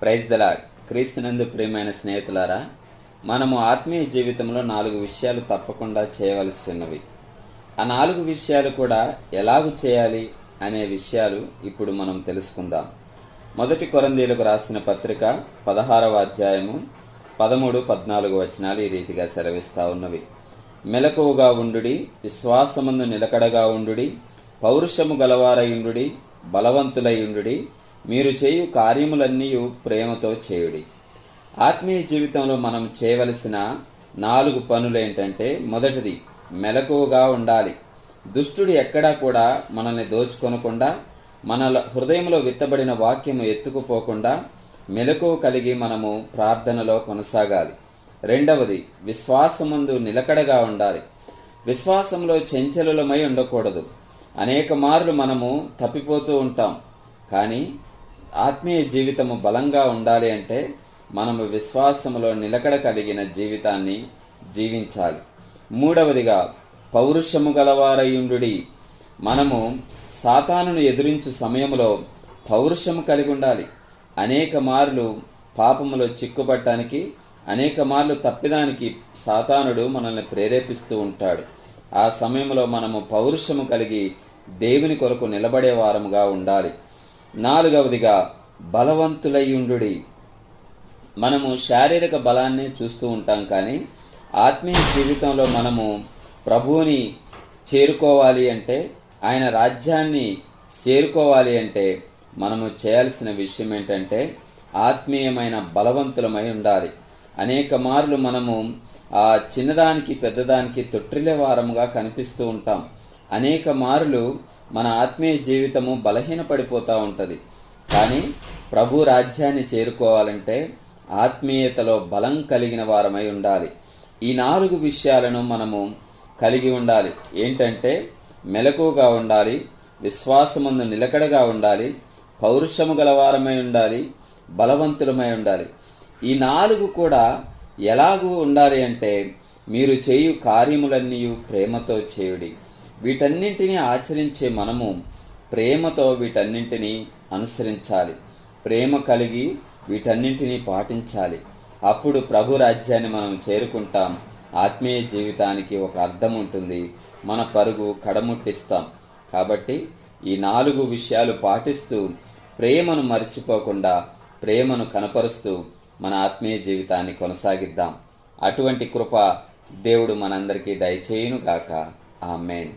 Praise the Lord క్రీస్తునందు ప్రియమైన స్నేహితులారా మనము ఆత్మీయ జీవితంలో నాలుగు విషయాలు తప్పకుండా చేయవలసి ఉన్నవి ఆ నాలుగు విషయాలు కూడా ఎలాగు చేయాలి అనే విషయాలు ఇప్పుడు మనం తెలుసుకుందాం. మొదటి కొరందీలకు రాసిన పత్రిక పదహారవ అధ్యాయము పదమూడు పద్నాలుగు వచనాలు ఈ రీతిగా సెలవిస్తూ ఉన్నవి. మెలకువగా ఉండుడి విశ్వాసమందు నిలకడగా ఉండుడి పౌరుషము గలవారయుండు బలవంతులయుండు మీరు చేయు కార్యములన్నీ ప్రేమతో చేయుడి. ఆత్మీయ జీవితంలో మనం చేయవలసిన నాలుగు పనులు ఏంటంటే మొదటిది మెలకువగా ఉండాలి. దుష్టుడు ఎక్కడా కూడా మనల్ని దోచుకొనకుండా మన హృదయంలో విత్తబడిన వాక్యము ఎత్తుకుపోకుండా మెలకువ కలిగి మనము ప్రార్థనలో కొనసాగాలి. రెండవది విశ్వాసముందు నిలకడగా ఉండాలి. విశ్వాసంలో చెంచలులమై ఉండకూడదు. అనేక మార్లు మనము తప్పిపోతూ ఉంటాం. కానీ ఆత్మీయ జీవితము బలంగా ఉండాలి అంటే మనము విశ్వాసములో నిలకడ కలిగిన జీవితాన్ని జీవించాలి. మూడవదిగా పౌరుషము గలవారయుండు మనము సాతానును ఎదురించు సమయంలో పౌరుషము కలిగి ఉండాలి అనేక మార్లు పాపములో చిక్కుపట్టడానికి అనేక మార్లు తప్పిదానికి సాతానుడు మనల్ని ప్రేరేపిస్తూ ఉంటాడు. ఆ సమయంలో మనము పౌరుషము కలిగి దేవుని కొరకు నిలబడే వారముగా ఉండాలి. నాలుగవదిగా బలవంతులయ్యుండుడి. మనము శారీరక బలాన్ని చూస్తూ ఉంటాం కానీ ఆత్మీయ జీవితంలో మనము ప్రభువుని చేరుకోవాలి అంటే ఆయన రాజ్యాన్ని చేరుకోవాలి అంటే మనము చేయాల్సిన విషయం ఏంటంటే ఆత్మీయమైన బలవంతులమై ఉండాలి. అనేక మార్లు మనము ఆ చిన్నదానికి పెద్దదానికి తొట్టిల్లే వారముగా కనిపిస్తూ ఉంటాం. అనేక మార్లు మన ఆత్మీయ జీవితము బలహీనపడిపోతూ ఉంటుంది. కానీ ప్రభు రాజ్యాన్ని చేరుకోవాలంటే ఆత్మీయతలో బలం కలిగిన వారమై ఉండాలి. ఈ నాలుగు విషయాలను మనము కలిగి ఉండాలి. ఏంటంటే మెలకుగా ఉండాలి విశ్వాసమందు నిలకడగా ఉండాలి పౌరుషము గలవారమై ఉండాలి బలవంతులమై ఉండాలి. ఈ నాలుగు కూడా ఎలాగూ ఉండాలి అంటే మీరు చేయు కార్యములన్నీ ప్రేమతో చేయుడి. వీటన్నింటినీ ఆచరించే మనము ప్రేమతో వీటన్నింటినీ అనుసరించాలి. ప్రేమ కలిగి వీటన్నింటినీ పాటించాలి. అప్పుడు ప్రభు రాజ్యాన్ని మనం చేరుకుంటాం. ఆత్మీయ జీవితానికి ఒక అర్థం ఉంటుంది. మన పరుగు కడముట్టిస్తాం. కాబట్టి ఈ నాలుగు విషయాలు పాటిస్తూ ప్రేమను మర్చిపోకుండా ప్రేమను కనపరుస్తూ మన ఆత్మీయ జీవితాన్ని కొనసాగిద్దాం. అటువంటి కృప దేవుడు మనందరికీ దయచేయునుగాక. ఆమెన్.